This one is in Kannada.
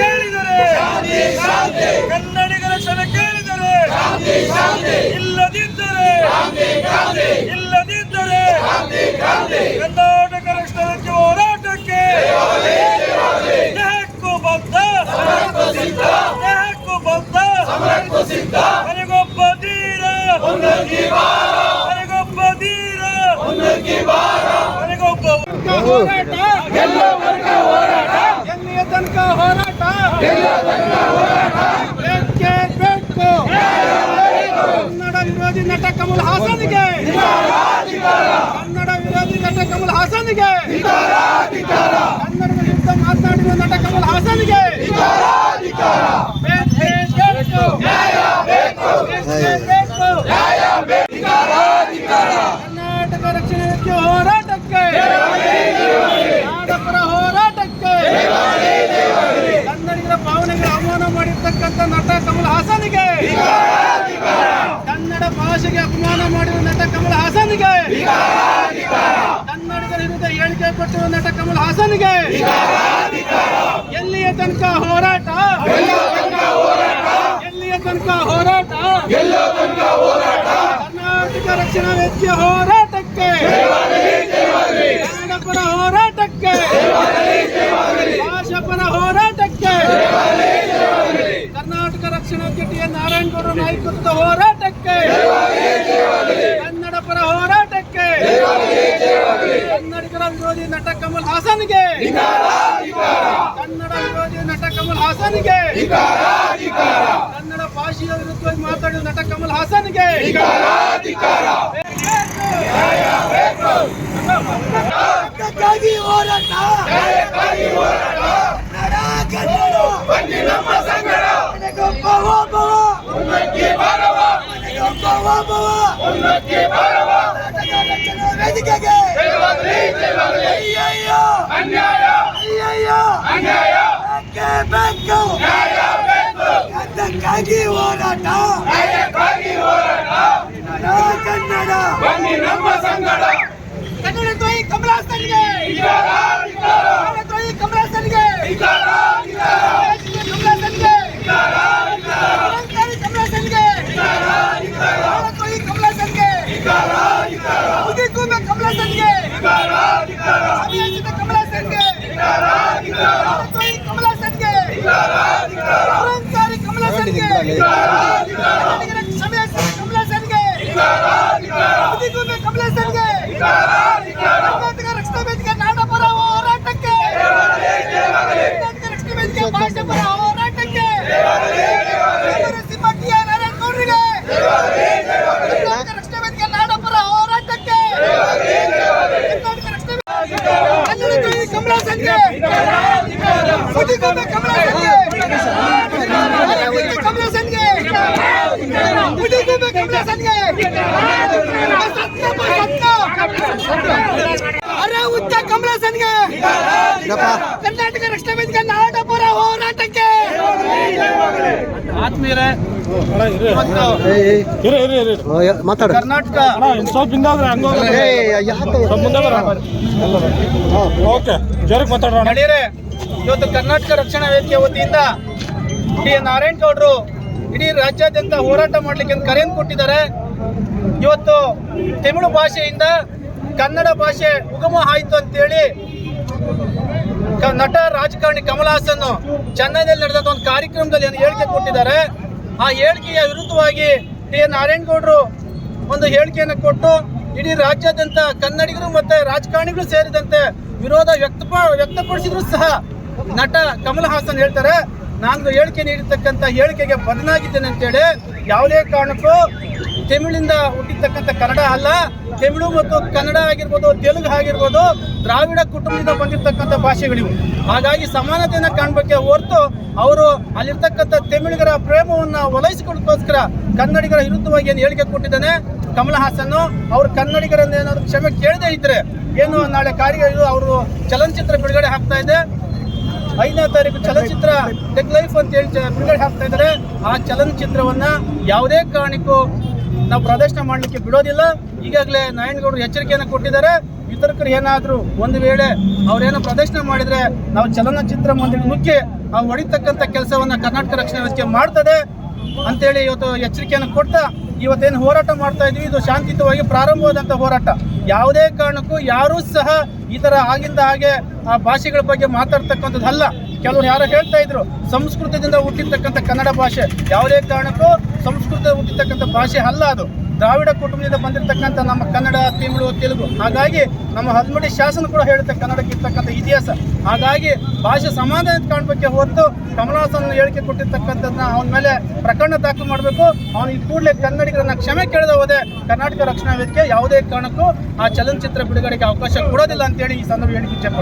ಕೇಳಿದರೆ. ಕನ್ನಡಿಗರ ಕ್ಷಮೆ ಕೇಳಿದರೆ. ಇಲ್ಲದಿದ್ದರೆ. ಇಲ್ಲದಿದ್ದರೆ. ಕರ್ನಾಟಕ ರಾಷ್ಟ್ರಕ್ಕೆ ಹೋರಾಟಕ್ಕೆ. ದೇಹಕ್ಕೂ ಬದ್ಧ. ದೇಹಕ್ಕೂ ಬದ್ಧ. ಹರಿಗೊಬ್ಬ ಧೀರ. ಹರಿಗೊಬ್ಬ ಧೀರ. ಹರಿಗೊಬ್ಬ ಹೋರಾಟ. ಎಲ್ಲ ತನಕ ಹೋರಾಟ. ಕನ್ನಡ ವಿರೋಧಿ ನಟ ಕಮಲ್ ಹಾಸನ್ಗೆ. ಕನ್ನಡ ವಿರೋಧಿ ನಟ ಕಮಲ್ ಹಾಸನ್ಗೆ. ಕನ್ನಡ ವಿರುದ್ಧ ಮಾತನಾಡಿರುವ ನಟ ಕಮಲ್ ಹಾಸನ್ಗೆ. ಕರ್ನಾಟಕ ರಕ್ಷಣೆ ವೇದಿಕೆ ಹೋರಾಟಕ್ಕೆ ನಾಡಪರ ಹೋರಾಟಕ್ಕೆ ಕನ್ನಡಿಗರ ಭಾವನೆಗೆ ಅವಮಾನ ಮಾಡಿರ್ತಕ್ಕಂಥ ನಟ ಕಮಲ್ ಹಾಸನಿಗೆ. ಕನ್ನಡ ಭಾಷೆಗೆ ಅಪಮಾನ ಮಾಡಿರುವ ನಟ ಕಮಲ್ ಹಾಸನಿಗೆ. ಕನ್ನಡಿಗರ ಹೇಳಿಕೆ ಕೊಟ್ಟಿರುವ ನಟ ಕಮಲ್ ಹಾಸನಿಗೆ. ಎಲ್ಲಿಯ ತನಕ ಹೋರಾಟ? ಎಲ್ಲಿಯ ತನಕ ಹೋರಾಟ? ಕರ್ನಾಟಕ ರಕ್ಷಣಾ ವ್ಯಕ್ತಿಯ ಹೋರಾಟಕ್ಕೆ. ಕನ್ನಡ ಪರ ಹೋರಾಟಕ್ಕೆ ಭಾಷಾ ಪರ ಹೋರಾಟಕ್ಕೆ ಕರ್ನಾಟಕ ರಕ್ಷಣಾ ವೇದಿಕೆ ಟಿ ಎನ್ ನಾರಾಯಣಗೌಡರ ನಾಯಕತ್ವದ ಹೋರಾಟಕ್ಕೆ ಕನ್ನಡ ಪರ ಹೋರಾಟಕ್ಕೆ ಕನ್ನಡಿಗರ ವಿರೋಧಿ ನಟ ಕಮಲ್ ಹಾಸನ್ಗೆ ಕನ್ನಡ ವಿರೋಧಿ ನಟ ಕಮಲ್ ಹಾಸನ್ಗೆ ಕನ್ನಡ ಭಾಷೆಯ ವಿರುದ್ಧವಾಗಿ ಮಾತಾಡಿದ ನಟ ಕಮಲ್ ಹಾಸನ್ಗೆ ನ್ಯಾಯಕ್ಕಾಗಿ ಹೋರಾಟ ಅದಕ್ಕಾಗಿ ಹೋರಾಟ ಕನ್ನಡ. ಕನ್ನಡ ಕನ್ನಡ ದ್ರೋಹಿ ಕಮಲಾಸನ್ಗೆ. ಕನ್ನಡ ದ್ರೋಹಿ ಕಮಲಾಸನ್ಗೆ. ಕಮಲಾಸನ್ಗೆ ನಿರಂಕಾರಿ ಕಮಲಾಸನ್ಗೆ ಕನ್ನಡ ದ್ರೋಹಿ ಕಮಲಾಸನ್ಗೆ ಉದಿಕೂಬೆ ಕಮಲಾಸನ್ಗೆ ಅಭಿಯಾಚಿತ ಕಮಲಾಸನ್ಗೆ ಕನ್ನಡ ದ್ರೋಹಿ ಕಮಲಾಸನ್ಗೆ ನಿರಂಕಾರಿ ಕಮಲಾಸನ್ಗೆ ಕನ್ನಡಿಗರ ಕ್ಷಮೆಯಾಚಿತ ಕಮಲಾಸನ್ಗೆ ಉದಿಕೂಬೆ ಕಮಲಾಸನ್ಗೆ ಕರ್ನಾಟಕ ರಕ್ಷಣಾ ವೇದಿಕೆ ನಾಡ ಪರ ಹೋರಾಟಕ್ಕೆ ಕರ್ನಾಟಕ ರಕ್ಷಣಾ ವೇದಿಕೆ ಭಾಷೆ ಪರ ಹೋರಾಟಕ್ಕೆ ನರಸಿಂಹ ಟಿ ಆರ್ ನಾರಾಯಣಗೌಡರಿಗೆ ಕರ್ನಾಟಕ ರಕ್ಷಣಾ ವೇದಿಕೆ ನಾಡ ಪರ ಹೋರಾಟಕ್ಕೆ ಕರ್ನಾಟಕ ರಕ್ಷಣಾ ವೇದಿಕೆ ಕನ್ನಡ ದ್ರೋಹಿ ಕಮಲಾಸನ್ಗೆ ಉದಿಕೂಬೆ ಕಮಲಾಸನ್ಗೆ ಅರವಿಂದ ಕಮಲಾಸನ್ಗೆ ಉದಿಕೂಬೆ ಕಮಲಾಸನ್ಗೆ ಸತ್ಯ ಸತ್ಯ ಅರೆ ಉಚ್ಚ ಕಮಲಾಸನ್ಗೆ ಕರ್ನಾಟಕ ರಕ್ಷಣಾ ವೇದಿಕೆ ನಾಡಪುರ ಹೋರಾಟಕ್ಕೆ. ಆತ್ಮೀಯರೇ ಮಾತಾಡ. ಕರ್ನಾಟಕ. ಸ್ವಲ್ಪ ಬರ ಓಕೆ. ಜೋರಕ್ಕೆ ಮಾತಾಡೋಣ ನಡೀರೆ ಇವತ್ತು ಕರ್ನಾಟಕ ರಕ್ಷಣಾ ವೇದಿಕೆ ವತಿಯಿಂದ ಡಿ ಎನ್ ನಾರಾಯಣಗೌಡರು ಇಡೀ ರಾಜ್ಯಾದ್ಯಂತ ಹೋರಾಟ ಮಾಡ್ಲಿಕ್ಕೆ ಅಂತ ಕರೆಯನ್ನು ಕೊಟ್ಟಿದ್ದಾರೆ. ಇವತ್ತು ತಮಿಳು ಭಾಷೆಯಿಂದ ಕನ್ನಡ ಭಾಷೆ ಉಗಮ ಆಯಿತು ಅಂತೇಳಿ ನಟ ರಾಜಕಾರಣಿ ಕಮಲ್ ಹಾಸನ್ ಚೆನ್ನೈನಲ್ಲಿ ನಡೆದ ಒಂದು ಕಾರ್ಯಕ್ರಮದಲ್ಲಿ ಏನು ಹೇಳಿಕೆ ಕೊಟ್ಟಿದ್ದಾರೆ. ಆ ಹೇಳಿಕೆಯ ವಿರುದ್ಧವಾಗಿ ಟಿ ಎನ್ ನಾರಾಯಣಗೌಡರು ಒಂದು ಹೇಳಿಕೆಯನ್ನು ಕೊಟ್ಟು ಇಡೀ ರಾಜ್ಯಾದ್ಯಂತ ಕನ್ನಡಿಗರು ಮತ್ತೆ ರಾಜಕಾರಣಿಗಳು ಸೇರಿದಂತೆ ವಿರೋಧ ವ್ಯಕ್ತ ವ್ಯಕ್ತಪಡಿಸಿದ್ರು ಸಹ ನಟ ಕಮಲ್ ಹಾಸನ್ ಹೇಳ್ತಾರೆ. ನಾನು ಹೇಳಿಕೆ ನೀಡಿರ್ತಕ್ಕಂಥ ಹೇಳಿಕೆಗೆ ಬದಲಾಗಿದ್ದೇನೆ ಅಂತೇಳಿ ಯಾವುದೇ ಕಾರಣಕ್ಕೂ ತಮಿಳಿಂದ ಹುಟ್ಟಿರ್ತಕ್ಕಂಥ ಕನ್ನಡ ಅಲ್ಲ, ತಮಿಳು ಮತ್ತು ಕನ್ನಡ ಆಗಿರ್ಬೋದು, ತೆಲುಗು ಆಗಿರ್ಬೋದು, ದ್ರಾವಿಡ ಕುಟುಂಬದಿಂದ ಬಂದಿರತಕ್ಕಂಥ ಭಾಷೆಗಳಿವು. ಹಾಗಾಗಿ ಸಮಾನತೆಯನ್ನು ಕಾಣಬೇಕೆ ಹೊರತು ಅವರು ಅಲ್ಲಿರ್ತಕ್ಕಂಥ ತಮಿಳಿಗರ ಪ್ರೇಮವನ್ನು ಒಲೈಸಿಕೊಳ್ಳೋದಕ್ಕೋಸ್ಕರ ಕನ್ನಡಿಗರ ವಿರುದ್ಧವಾಗಿ ಏನು ಹೇಳಿಕೆ ಕೊಟ್ಟಿದ್ದಾನೆ ಕಮಲ ಹಾಸನ್ ಅವರು ಕನ್ನಡಿಗರನ್ನ ಏನಾದ್ರು ಕ್ಷಮೆ ಕೇಳದೇ ಇದ್ರೆ ಏನು ನಾಳೆ ಕಾರ್ಯ ಅವರು ಚಲನಚಿತ್ರ ಬಿಡುಗಡೆ ಆಗ್ತಾ ಇದೆ. ಐದನೇ ತಾರೀಕು ಚಲನಚಿತ್ರ ಟೆಕ್ ಲೈಫ್ ಅಂತ ಹೇಳಿ ಬಿಡುಗಡೆ ಆಗ್ತಾ ಇದ್ದಾರೆ. ಆ ಚಲನಚಿತ್ರವನ್ನ ಯಾವುದೇ ಕಾರಣಕ್ಕೂ ನಾವು ಪ್ರದರ್ಶನ ಮಾಡಲಿಕ್ಕೆ ಬಿಡೋದಿಲ್ಲ. ಈಗಾಗಲೇ ನಾರಾಯಣಗೌಡರು ಎಚ್ಚರಿಕೆಯನ್ನು ಕೊಟ್ಟಿದ್ದಾರೆ. ವಿತರಕರು ಏನಾದರೂ ಒಂದು ವೇಳೆ ಅವರೇನು ಪ್ರದರ್ಶನ ಮಾಡಿದರೆ ನಾವು ಚಲನಚಿತ್ರ ಮಂದಿರ ನುಗ್ಗಿ ನಾವು ಹೊಡಿತಕ್ಕಂಥ ಕೆಲಸವನ್ನು ಕರ್ನಾಟಕ ರಕ್ಷಣಾ ವ್ಯವಸ್ಥೆ ಮಾಡ್ತದೆ ಅಂತೇಳಿ ಇವತ್ತು ಎಚ್ಚರಿಕೆಯನ್ನು ಕೊಡ್ತಾ ಇವತ್ತೇನು ಹೋರಾಟ ಮಾಡ್ತಾ ಇದ್ವಿ. ಇದು ಶಾಂತಿಯುತವಾಗಿ ಪ್ರಾರಂಭವಾದಂಥ ಹೋರಾಟ. ಯಾವುದೇ ಕಾರಣಕ್ಕೂ ಯಾರೂ ಸಹ ಈ ಥರ ಆಗಿಂದ ಹಾಗೆ ಆ ಭಾಷೆಗಳ ಬಗ್ಗೆ ಮಾತಾಡ್ತಕ್ಕಂಥದ್ದಲ್ಲ. ಕೆಲವರು ಯಾರು ಹೇಳ್ತಾ ಇದ್ರು, ಸಂಸ್ಕೃತದಿಂದ ಹುಟ್ಟಿರ್ತಕ್ಕಂಥ ಕನ್ನಡ ಭಾಷೆ ಯಾವುದೇ ಕಾರಣಕ್ಕೂ ಸಂಸ್ಕೃತ ಹುಟ್ಟಿರ್ತಕ್ಕಂಥ ಭಾಷೆ ಅಲ್ಲ ಅದು. ದ್ರಾವಿಡ ಕುಟುಂಬದಿಂದ ಬಂದಿರತಕ್ಕಂಥ ನಮ್ಮ ಕನ್ನಡ, ತಮಿಳು, ತೆಲುಗು, ಹಾಗಾಗಿ ನಮ್ಮ ಹಲ್ಮಡಿ ಶಾಸನ ಕೂಡ ಹೇಳುತ್ತೆ ಕನ್ನಡಕ್ಕೆ ಇರ್ತಕ್ಕಂಥ ಇತಿಹಾಸ. ಹಾಗಾಗಿ ಭಾಷೆ ಸಮಾಧಾನ ಕಾಣಬೇಕೆ ಹೊರತು ಕಮಲಹಾಸನ್ ಹೇಳಿಕೆ ಕೊಟ್ಟಿರ್ತಕ್ಕಂಥದ್ದನ್ನ ಅವನ ಮೇಲೆ ಪ್ರಕರಣ ದಾಖಲು ಮಾಡಬೇಕು. ಅವನು ಈ ಕೂಡಲೇ ಕನ್ನಡಿಗರನ್ನ ಕ್ಷಮೆ ಕೇಳದ ಹೋದೆ ಕರ್ನಾಟಕ ರಕ್ಷಣಾ ವೇದಿಕೆ ಯಾವುದೇ ಕಾರಣಕ್ಕೂ ಆ ಚಲನಚಿತ್ರ ಬಿಡುಗಡೆಗೆ ಅವಕಾಶ ಕೊಡೋದಿಲ್ಲ ಅಂತೇಳಿ ಈ ಸಂದರ್ಭ ಹೇಳಿಕೆ ಇಚ್ಛೆ